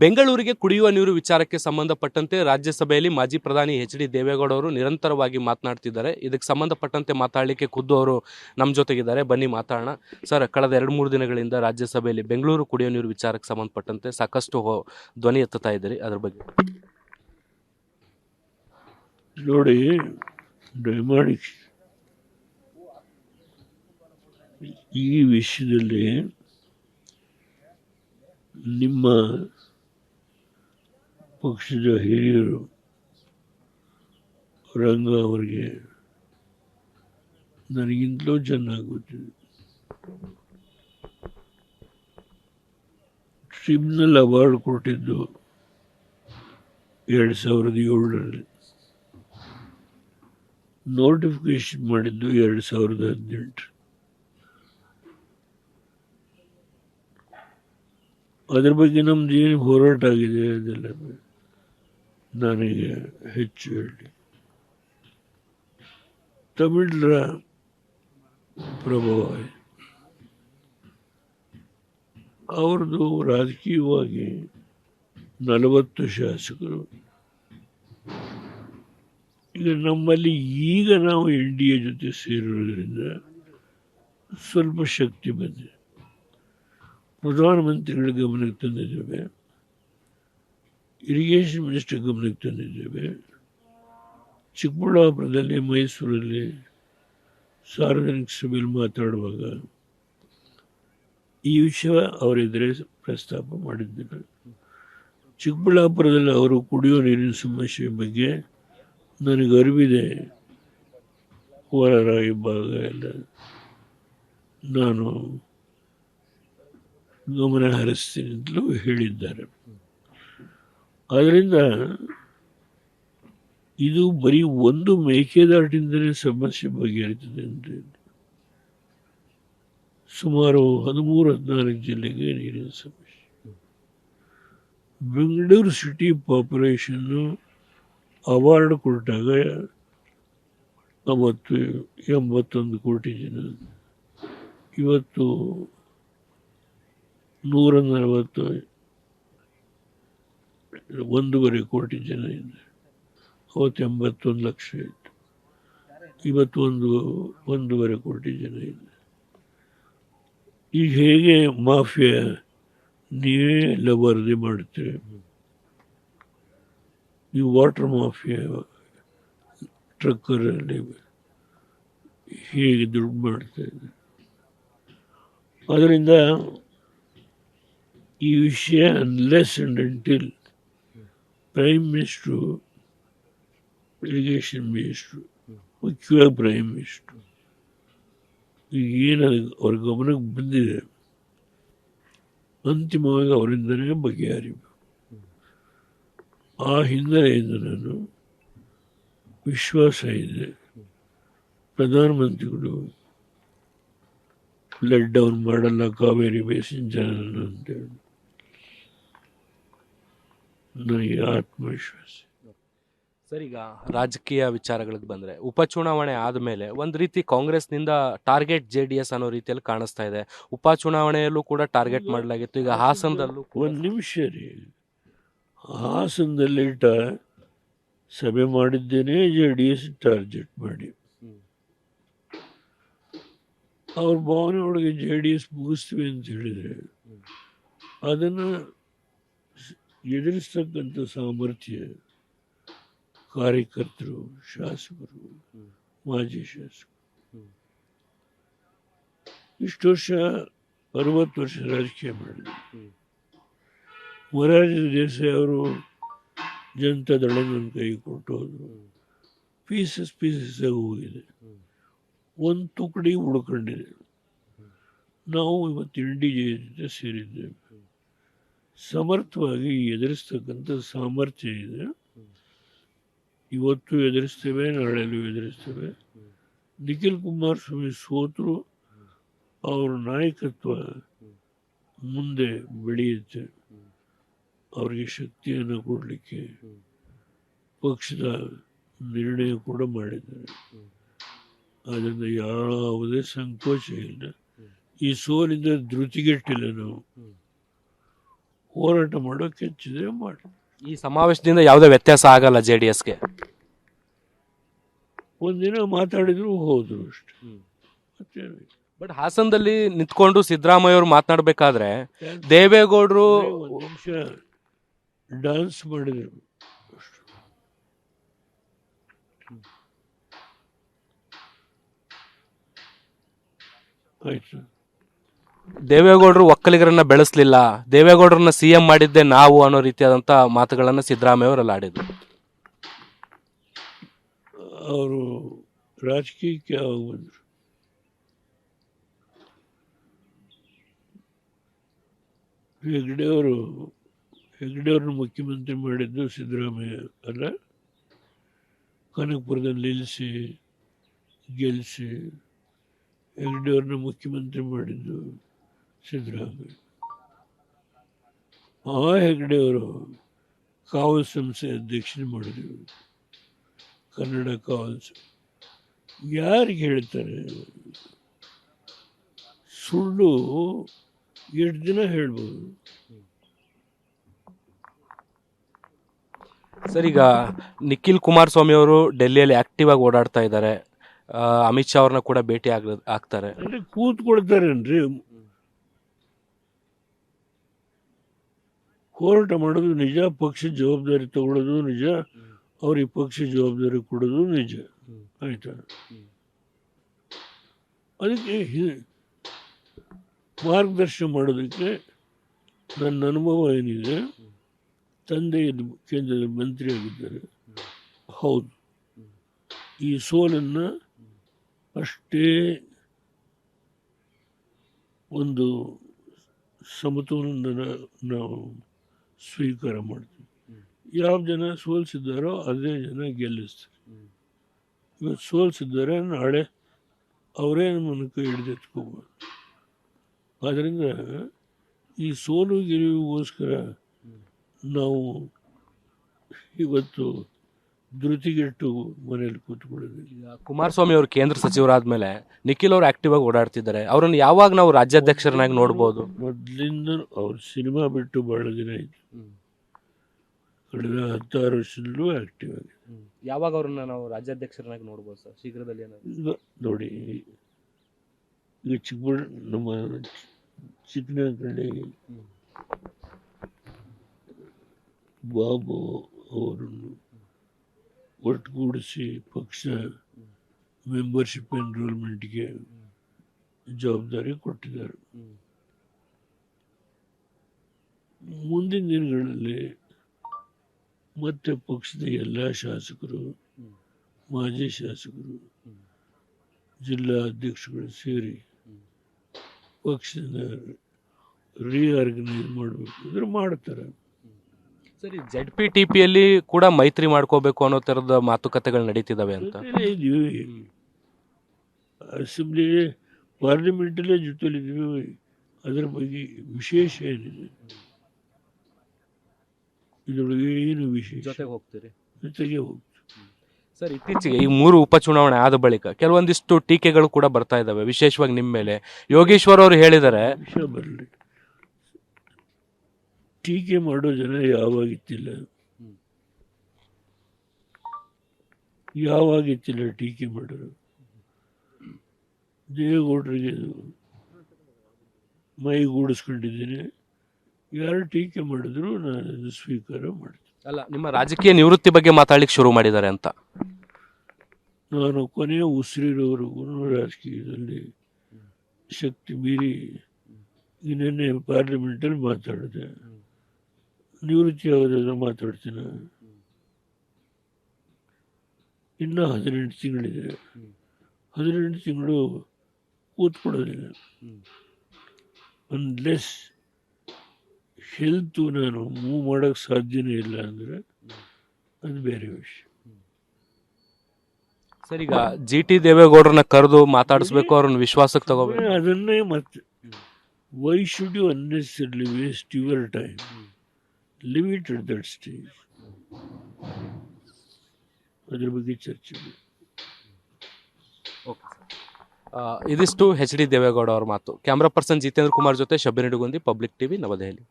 ಬೆಂಗಳೂರಿಗೆ ಕುಡಿಯುವ ನೀರು ವಿಚಾರಕ್ಕೆ ಸಂಬಂಧಪಟ್ಟಂತೆ ರಾಜ್ಯಸಭೆಯಲ್ಲಿ ಮಾಜಿ ಪ್ರಧಾನಿ ಎಚ್ ಡಿ ದೇವೇಗೌಡ ಅವರು ನಿರಂತರವಾಗಿ ಮಾತನಾಡ್ತಿದ್ದಾರೆ. ಇದಕ್ಕೆ ಸಂಬಂಧಪಟ್ಟಂತೆ ಮಾತಾಡಲಿಕ್ಕೆ ಖುದ್ದು ಅವರು ನಮ್ಮ ಜೊತೆಗಿದ್ದಾರೆ. ಬನ್ನಿ ಮಾತಾಡೋಣ. ಸರ್, ಕಳೆದ ಎರಡು ಮೂರು ದಿನಗಳಿಂದ ರಾಜ್ಯಸಭೆಯಲ್ಲಿ ಬೆಂಗಳೂರು ಕುಡಿಯುವ ನೀರು ವಿಚಾರಕ್ಕೆ ಸಂಬಂಧಪಟ್ಟಂತೆ ಸಾಕಷ್ಟು ಧ್ವನಿ ಎತ್ತುತ್ತಾ ಇದ್ದೀರಿ. ಅದ್ರ ಬಗ್ಗೆ. ನೋಡಿ ಈ ವಿಷಯದಲ್ಲಿ ನಿಮ್ಮ ಪಕ್ಷದ ಹಿರಿಯರು ರಂಗ ಅವರಿಗೆ ನನಗಿಂತಲೂ ಚೆನ್ನಾಗಿ ಗೊತ್ತಿದೆ ಟ್ರಿಬ್ಯುನಲ್ ಅವಾರ್ಡ್ ಕೊಟ್ಟಿದ್ದು ಎರಡು ಸಾವಿರದ ಏಳರಲ್ಲಿ. ನೋಟಿಫಿಕೇಶನ್ ಮಾಡಿದ್ದು ಎರಡು ಸಾವಿರದ ಹದಿನೆಂಟು. ಅದ್ರ ಬಗ್ಗೆ ನಮ್ದು ಏನು ಹೋರಾಟ ಆಗಿದೆ ಅದೆಲ್ಲ ನನಗೆ ಹೆಚ್ಚು ಹೇಳಿ. ತಮಿಳರ ಪ್ರಭಾವ ಅವ್ರದ್ದು ರಾಜಕೀಯವಾಗಿ ನಲವತ್ತು ಶಾಸಕರು. ಈಗ ನಮ್ಮಲ್ಲಿ ಈಗ ನಾವು ಎನ್ ಡಿ ಎ ಜೊತೆ ಸೇರಿರೋದ್ರಿಂದ ಸ್ವಲ್ಪ ಶಕ್ತಿ ಬಂದಿದೆ. ಪ್ರಧಾನಮಂತ್ರಿಗಳ ಗಮನಕ್ಕೆ ತಂದಿದ್ದೇವೆ. ಇರಿಗೇಷನ್ ಮಿನಿಸ್ಟರ್ ಗಮನಕ್ಕೆ ತಂದಿದ್ದೇವೆ. ಚಿಕ್ಕಬಳ್ಳಾಪುರದಲ್ಲಿ ಮೈಸೂರಲ್ಲಿ ಸಾರ್ವಜನಿಕ ಸಭೆಯಲ್ಲಿ ಮಾತಾಡುವಾಗ ಈ ವಿಷಯ ಅವರಿದ್ದರೆ ಪ್ರಸ್ತಾಪ ಮಾಡಿದ್ದರು. ಚಿಕ್ಕಬಳ್ಳಾಪುರದಲ್ಲಿ ಅವರು ಕುಡಿಯೋ ನೀರಿನ ಸಮಸ್ಯೆ ಬಗ್ಗೆ ನನಗೆ ಅರಿವಿದೆ. ಕೋಲಾರ ಭಾಗ ಎಲ್ಲ ನಾನು ಗಮನ ಹರಿಸ್ತೀನಿ ಅಂತಲೂ ಹೇಳಿದ್ದಾರೆ. ಆದ್ದರಿಂದ ಇದು ಬರೀ ಒಂದು ಮೇಕೆದಾಟಿಂದಲೇ ಸಮಸ್ಯೆ ಬಗೆಹರಿತದೆ ಅಂತ ಸುಮಾರು ಹದಿಮೂರು, ಹದಿನಾಲ್ಕು ಜಿಲ್ಲೆಗೆ ನೀರಿನ ಸಮಸ್ಯೆ. ಬೆಂಗಳೂರು ಸಿಟಿ ಪಾಪ್ಯುಲೇಷನ್ನು ಅವಾರ್ಡ್ ಕೊಟ್ಟಾಗ ಅವತ್ತು ಎಂಬತ್ತೊಂದು ಕೋಟಿ ಜನ. ಇವತ್ತು ನೂರ ನಲವತ್ತು ಒಂದೂವರೆ ಕೋಟಿ ಜನ ಇದೆ ಅವತ್ತು ಎಂಬತ್ತೊಂದು ಲಕ್ಷ ಇತ್ತು. ಇವತ್ತು ಒಂದು ಒಂದೂವರೆ ಕೋಟಿ ಜನ ಇದೆ ಈಗ ಹೇಗೆ ಮಾಫಿಯಾ ನೀವೇ ಎಲ್ಲ ವರದಿ ಮಾಡ್ತೀರಿ? ಈ ವಾಟರ್ ಮಾಫಿಯಾ ಟ್ರಕ್ಕರಲ್ಲಿ ಹೇಗೆ ದುಡ್ಡು ಮಾಡ್ತಾ ಅದರಿಂದ ಈ ವಿಷಯ unless and until prime minister irrigation minister ಮುಖ್ಯವಾಗಿ ಪ್ರೈಮ್ ಮಿನಿಸ್ಟ್ರು ಈಗ ಏನು ಅವ್ರ ಗಮನಕ್ಕೆ ಬಂದಿದೆ ಅಂತಿಮವಾಗಿ ಅವರಿಂದನೇ ಬಗೆಹರಿಬೇಕು ಆ ಹಿನ್ನೆಲೆಯಿಂದ ನಾನು ವಿಶ್ವಾಸ ಇದೆ ಪ್ರಧಾನಮಂತ್ರಿಗಳು ಲೆಟ್ ಡೌನ್ ಮಾಡಲ್ಲ ಕಾವೇರಿ ಬೇಸಿನ್ ಜನರನ್ನು ಅಂತೇಳಿ ನನಗೆ ಆತ್ಮವಿಶ್ವಾಸ. ಸರ್ ಈಗ ರಾಜಕೀಯ ವಿಚಾರಗಳಿಗೆ ಬಂದ್ರೆ ಉಪಚುನಾವಣೆ ಆದಮೇಲೆ ಒಂದು ರೀತಿ ಕಾಂಗ್ರೆಸ್ನಿಂದ ಟಾರ್ಗೆಟ್ ಜೆ ಡಿ ಎಸ್ ಅನ್ನೋ ರೀತಿಯಲ್ಲಿ ಕಾಣಿಸ್ತಾ ಇದೆ. ಉಪಚುನಾವಣೆಯಲ್ಲೂ ಕೂಡ ಟಾರ್ಗೆಟ್ ಮಾಡಲಾಗಿತ್ತು. ಈಗ ಹಾಸನದಲ್ಲೂ ಒಂದು ನಿಮಿಷ ರೀ ಹಾಸನದಲ್ಲಿ ಟ ಸಭೆ ಮಾಡಿದ್ದೇನೆ ಜೆ ಡಿ ಎಸ್ ಟಾರ್ಗೆಟ್ ಮಾಡಿ. ಅವ್ರ ಭಾವನೆ ಒಳಗೆ ಜೆ ಡಿ ಎಸ್ ಮುಗಿಸ್ತೀವಿ ಅಂತ ಹೇಳಿದರೆ ಅದನ್ನು ಎದುರಿಸ್ತಕ್ಕಂಥ ಸಾಮರ್ಥ್ಯ ಕಾರ್ಯಕರ್ತರು, ಶಾಸಕರು. ಮಾಜಿ ಶಾಸಕರು. ಇಷ್ಟು ವರ್ಷ ಅರವತ್ತು ವರ್ಷ ರಾಜಕೀಯ ಮಾಡಿದ್ರು. ಮೊರಾರ್ಜಿ ದೇಸಾಯಿ ಅವರು ಜನತಾ ದಳ ನನ್ನ ಕೈ ಕೊಟ್ಟು ಹೋದರು ಪೀಸಸ್ ಪೀಸಸ್ ಆಗಿ ಹೋಗಿದೆ ಒಂದು ತುಕಡಿ ಉಳ್ಕೊಂಡಿದೆ ನಾವು ಇವತ್ತು ಇಂಡಿ ಜೊತೆ ಸೇರಿದ್ದೇವೆ ಸಮರ್ಥವಾಗಿ ಎದುರಿಸ್ತಕ್ಕಂಥ ಸಾಮರ್ಥ್ಯ ಇದೆ. ಇವತ್ತು ಎದುರಿಸ್ತೇವೆ ನಾಳೆಲ್ಲೂ ಎದುರಿಸ್ತೇವೆ. ನಿಖಿಲ್ ಕುಮಾರಸ್ವಾಮಿ ಸೋತರು ಅವರ ನಾಯಕತ್ವ ಮುಂದೆ ಬೆಳೆಯುತ್ತೆ. ಅವರಿಗೆ ಶಕ್ತಿಯನ್ನು ಕೊಡಲಿಕ್ಕೆ ಪಕ್ಷದ ನಿರ್ಣಯ ಕೂಡ ಮಾಡಿದ್ದಾರೆ. ಅದರಿಂದ ಯಾವುದೇ ಸಂಕೋಚ ಇಲ್ಲ. ಈ ಸೋಲಿಂದ ಧೃತಿಗೆಟ್ಟಿಲ್ಲ ನಾವು. ಹೋರಾಟ ಮಾಡೋಕೆ ಹೆಚ್ಚಿದ್ರೆ ಮಾಡಿ ಈ ಸಮಾವೇಶದಿಂದ ಯಾವುದೇ ವ್ಯತ್ಯಾಸ ಆಗಲ್ಲ ಜೆ ಡಿ ಎಸ್ಗೆ ಒಂದಿನ ಮಾತಾಡಿದ್ರು ಹೋದ್ರು ಅಷ್ಟೇ. ಬಟ್ ಹಾಸನದಲ್ಲಿ ನಿಂತ್ಕೊಂಡು ಸಿದ್ದರಾಮಯ್ಯ ಅವರು ಮಾತನಾಡಬೇಕಾದ್ರೆ ದೇವೇಗೌಡರು ಒಂದು ನಿಮಿಷ ಡ್ಯಾನ್ಸ್ ಮಾಡಿದ್ರು. ಅಷ್ಟೆ. ಆಯ್ತು. ದೇವೇಗೌಡರು ಒಕ್ಕಲಿಗರನ್ನ ಬೆಳೆಸಲಿಲ್ಲ, ದೇವೇಗೌಡರನ್ನ ಸಿಎಂ ಮಾಡಿದ್ದೆ ನಾವು ಅನ್ನೋ ರೀತಿಯಾದಂಥ ಮಾತುಗಳನ್ನ ಸಿದ್ದರಾಮಯ್ಯ ಅವರಲ್ಲಿ ಆಡಿದ್ರು. ಅವರು ರಾಜಕೀಯಕ್ಕೆ ಯಾವಾಗ ಬಂದರು. ಹೆಗ್ಡೆಯವರು ಹೆಗ್ಡೆಯವ್ರನ್ನ ಮುಖ್ಯಮಂತ್ರಿ ಮಾಡಿದ್ದು ಸಿದ್ದರಾಮಯ್ಯ ಅಲ್ಲ? ಕನಕಪುರದಲ್ಲಿ ನಿಲ್ಲಿಸಿ ಗೆಲ್ಲಿಸಿ ಹೆಗ್ಡೆಯವ್ರನ್ನ ಮುಖ್ಯಮಂತ್ರಿ ಮಾಡಿದ್ದು ಸಿದ್ದರಾಮಯ್ಯ ಆ ಹೆಗ್ಡೆಯವರು ಕಾವಲ್ ಸಂಸ್ಥೆ ಅಧ್ಯಕ್ಷತೆ ಮಾಡಿದ್ರು. ಕನ್ನಡ ಕಾವಲ್ಸ್ ಯಾರಿಗೆ ಹೇಳ್ತಾರೆ? ಸುಳ್ಳು ಎಷ್ಟು ದಿನ ಹೇಳ್ಬೋದು? ಸರ್ ಈಗ ನಿಖಿಲ್ ಕುಮಾರಸ್ವಾಮಿ ಅವರು ಡೆಲ್ಲಿಯಲ್ಲಿ ಆಕ್ಟಿವ್ ಆಗಿ ಓಡಾಡ್ತಾ ಇದ್ದಾರೆ. ಅಮಿತ್ ಶಾ ಅವ್ರನ್ನ ಕೂಡ ಭೇಟಿ ಆಗ ಆಗ್ತಾರೆ. ಅಂದ್ರೆ ಕೂತ್ಕೊಳ್ತಾರೇನ್ರಿ? ಹೋರಾಟ ಮಾಡೋದು ನಿಜ, ಪಕ್ಷ ಜವಾಬ್ದಾರಿ ತಗೊಳ್ಳೋದು ನಿಜ ಅವ್ರಿಗೆ ಪಕ್ಷ ಜವಾಬ್ದಾರಿ ಕೊಡೋದು ನಿಜ. ಆಯ್ತಾ? ಅದಕ್ಕೆ ಮಾರ್ಗದರ್ಶನ ಮಾಡೋದಕ್ಕೆ ನನ್ನ ಅನುಭವ ಏನಿದೆ, ತಂದೆ ಕೇಂದ್ರದ ಮಂತ್ರಿ ಆಗಿದ್ದಾರೆ. ಹೌದು. ಈ ಸೋಲನ್ನು ಅಷ್ಟೇ ಒಂದು ಸಮತೋಲನ ನಾವು ಸ್ವೀಕಾರ ಮಾಡ್ತೀವಿ. ಯಾವ ಜನ ಸೋಲಿಸಿದ್ದಾರೋ ಅದೇ ಜನ ಗೆಲ್ಲಿಸ್ತಾರೆ. ಇವತ್ತು ಸೋಲಿಸಿದ್ದಾರೆ ನಾಳೆ ಅವರೇ ನಮ್ಮನ್ನು ಕೈ ಹಿಡಿದೆತ್ಕೋಬೋದು ಆದ್ದರಿಂದ ಈ ಸೋಲು ಗೆಲುವಿಗೋಸ್ಕರ ನಾವು ಇವತ್ತು ಧೃತಿಗೆಟ್ಟು ಮನೆಯಲ್ಲಿ ಕೂತ್ಕೊಳ್ಳೋದಿಲ್ಲ. ಈಗ ಕುಮಾರಸ್ವಾಮಿ ಅವರು ಕೇಂದ್ರ ಸಚಿವರಾದ್ಮೇಲೆ ನಿಖಿಲ್ ಅವರು ಆಕ್ಟಿವ್ ಆಗಿ ಓಡಾಡ್ತಿದ್ದಾರೆ. ಅವರನ್ನು ಯಾವಾಗ ನಾವು ರಾಜ್ಯಾಧ್ಯಕ್ಷರನ್ನಾಗಿ ನೋಡ್ಬೋದು? ಮೊದಲಿಂದ ಅವ್ರ ಸಿನಿಮಾ ಬಿಟ್ಟು ಬಹಳ ದಿನ ಆಯಿತು. ಕಳೆದ ಹತ್ತಾರು ವರ್ಷದಲ್ಲೂ ಆಕ್ಟಿವ್ ಆಗಿದೆ. ಯಾವಾಗ ಅವ್ರನ್ನ ನಾವು ರಾಜ್ಯಾಧ್ಯಕ್ಷರನ್ನಾಗಿ ನೋಡ್ಬೋದು ಸರ್? ಶೀಘ್ರದಲ್ಲಿ ಈಗ ನೋಡಿ ಈಗ ಚಿಕ್ಕಬಳ್ಳ ನಮ್ಮ ಚಿಕ್ಕನಹಳ್ಳಿ ಬಾಬು ಅವರನ್ನು ಒಟ್ಟುಗೂಡಿಸಿ ಪಕ್ಷ ಮೆಂಬರ್ಶಿಪ್ ಎನ್ರೋಲ್ಮೆಂಟ್ಗೆ ಜವಾಬ್ದಾರಿ ಕೊಟ್ಟಿದ್ದಾರೆ. ಮುಂದಿನ ದಿನಗಳಲ್ಲಿ ಮತ್ತೆ ಪಕ್ಷದ ಎಲ್ಲ ಶಾಸಕರು, ಮಾಜಿ ಶಾಸಕರು, ಜಿಲ್ಲಾ ಅಧ್ಯಕ್ಷಗಳು ಸೇರಿ ಪಕ್ಷದ ರೀಆರ್ಗನೈಸ್ ಮಾಡಬೇಕು ಅಂದ್ರೆ ಮಾಡ್ತಾರೆ. ಸರಿ ಜೆಡ್ ಪಿ ಟಿ ಪಿಯಲ್ಲಿ ಕೂಡ ಮೈತ್ರಿ ಮಾಡ್ಕೋಬೇಕು ಅನ್ನೋ ತರದ ಮಾತುಕತೆಗಳು ನಡೀತಿದಾವೆ ಅಂತ? ಅಸೆಂಬ್ಲಿ ಪಾರ್ಲಿಮೆಂಟ್ ಅಸೆಂಬ್ಲಿ ಪಾರ್ಲಿಮೆಂಟಲ್ಲೇ ಜೊತೆಲಿದ್ದೀವಿ. ಅದರ ಬಗ್ಗೆ ವಿಶೇಷ ಏನಿದೆ? ಇದರೊಳಗೆ ಏನು ವಿಶೇಷ? ಜೊತೆಗೆ ಹೋಗ್ತೀರಿ. ಜೊತೆಗೆ ಹೋಗ್ತೀವಿ. ಸರ್ ಇತ್ತೀಚೆಗೆ ಈ ಮೂರು ಉಪಚುನಾವಣೆ ಆದ ಬಳಿಕ ಕೆಲವೊಂದಿಷ್ಟು ಟೀಕೆಗಳು ಕೂಡ ಬರ್ತಾ ಇದ್ದಾವೆ ವಿಶೇಷವಾಗಿ ನಿಮ್ಮ ಮೇಲೆ. ಯೋಗೇಶ್ವರ್ ಅವರು ಹೇಳಿದ್ದಾರೆ ವಿಷಯ ಬರಲಿ ಟೀಕೆ ಮಾಡೋ ಜನ ಯಾವಾಗಿತ್ತಿಲ್ಲ? ಯಾವಾಗಿತ್ತಿಲ್ಲ ಟೀಕೆ ಮಾಡೋರು? ದೇವೇಗೌಡರಿಗೆ ಮೈಗೂಡಿಸ್ಕೊಂಡಿದ್ದೀನಿ ಯಾರು ಟೀಕೆ ಮಾಡಿದ್ರು ನಾನು ಸ್ವೀಕಾರ ಮಾಡ್ತೀನಿ. ಅಲ್ಲ ನಿಮ್ಮ ರಾಜಕೀಯ ನಿವೃತ್ತಿ ಬಗ್ಗೆ ಮಾತಾಡ್ಲಿಕ್ಕೆ ಶುರು ಮಾಡಿದ್ದಾರೆ ಅಂತ. ನಾನು ಕೊನೆಯ ಉಸಿರಿರೋವರೆಗೂ ರಾಜಕೀಯದಲ್ಲಿ ಶಕ್ತಿ ಮೀರಿ ನಿನ್ನೆ ಪಾರ್ಲಿಮೆಂಟಲ್ಲಿ ಮಾತಾಡಿದೆ. ನಿವೃತ್ತಿ ಆಗೋದಾದ್ರೆ ಮಾತಾಡ್ತೀನಿ. ಇನ್ನೂ ಹದಿನೆಂಟು ತಿಂಗಳಿದೆ. ಹದಿನೆಂಟು ತಿಂಗಳು ಕೂತ್ಕೊಳ್ಳೋದಿಲ್ಲ. ಅನ್ಲೆಸ್ ಹೆಲ್ತು ನಾನು ಮೂವ್ ಮಾಡೋಕ್ಕೆ ಸಾಧ್ಯನೇ ಇಲ್ಲ ಅಂದರೆ ಅದು ಬೇರೆ ವಿಷಯ. ಸರ್ ಈಗ ಜಿ ಟಿ ದೇವೇಗೌಡರನ್ನ ಕರೆದು ಮಾತಾಡಿಸ್ಬೇಕು ಅವ್ರನ್ನ ವಿಶ್ವಾಸಕ್ಕೆ ತಗೋಬೇಕು. ಅದನ್ನೇ ಮತ್ತೆ why should you unnecessarily waste your time leave it that stage ಅದ್ರ ಬಗ್ಗೆ ಚರ್ಚೆ ಇದಿಷ್ಟು ಎಚ್ ಡಿ ದೇವೇಗೌಡ ಅವರ ಮಾತು. ಕ್ಯಾಮ್ರಾ ಪರ್ಸನ್ ಜಿತೇಂದ್ರ ಕುಮಾರ್ ಜೊತೆ ಶಬ್ಬಿನಿಡುಗುಂದಿ ಪಬ್ಲಿಕ್ ಟಿವಿ ನವದೆಹಲಿ.